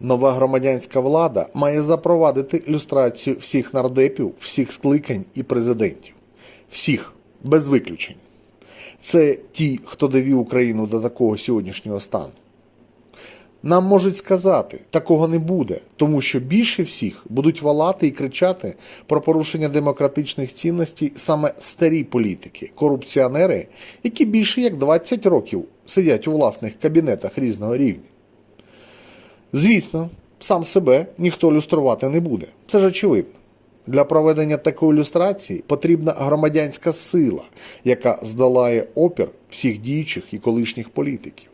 Нова громадянська влада має запровадити люстрацію всіх нардепів, всіх скликань і президентів. Всіх, без виключень. Це ті, хто довів Україну до такого сьогоднішнього стану. Нам можуть сказати, такого не буде, тому що більше всіх будуть валати і кричати про порушення демократичних цінностей саме старі політики, корупціонери, які більше як 20 років сидять у власних кабінетах різного рівня. Звісно, сам себе ніхто люструвати не буде. Це ж очевидно. Для проведення такої люстрації потрібна громадянська сила, яка здолає опір всіх діючих і колишніх політиків.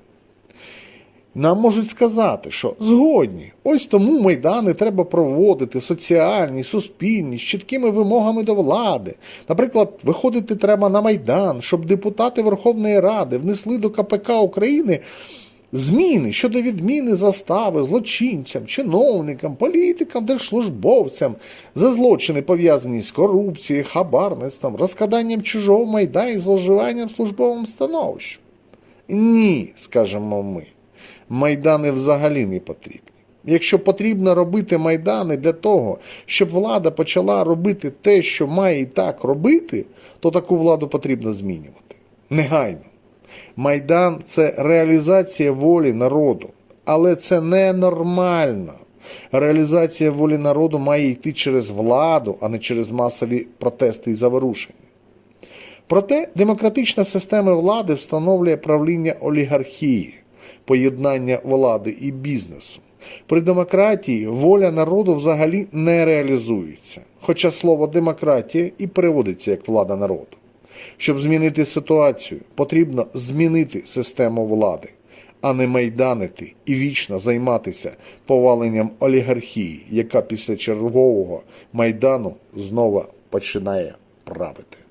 Нам можуть сказати, що згодні, ось тому майдани треба проводити соціальні, суспільні, з чіткими вимогами до влади. Наприклад, виходити треба на майдан, щоб депутати Верховної Ради внесли до КПК України зміни щодо відміни застави злочинцям, чиновникам, політикам, держслужбовцям за злочини пов'язані з корупцією, хабарництвом, розкраданням чужого майна і зловживанням службовим становищем. Ні, скажемо ми. Майдани взагалі не потрібні. Якщо потрібно робити майдани для того, щоб влада почала робити те, що має і так робити, то таку владу потрібно змінювати. Негайно. Майдан це реалізація волі народу, але це ненормально. Реалізація волі народу має йти через владу, а не через масові протести і заворушення. Проте демократична система влади встановлює правління олігархії, поєднання влади і бізнесу. При демократії воля народу взагалі не реалізується, хоча слово демократія і переводиться як влада народу. Щоб змінити ситуацію, потрібно змінити систему влади, а не майданити і вічно займатися поваленням олігархії, яка після чергового майдану знову починає правити.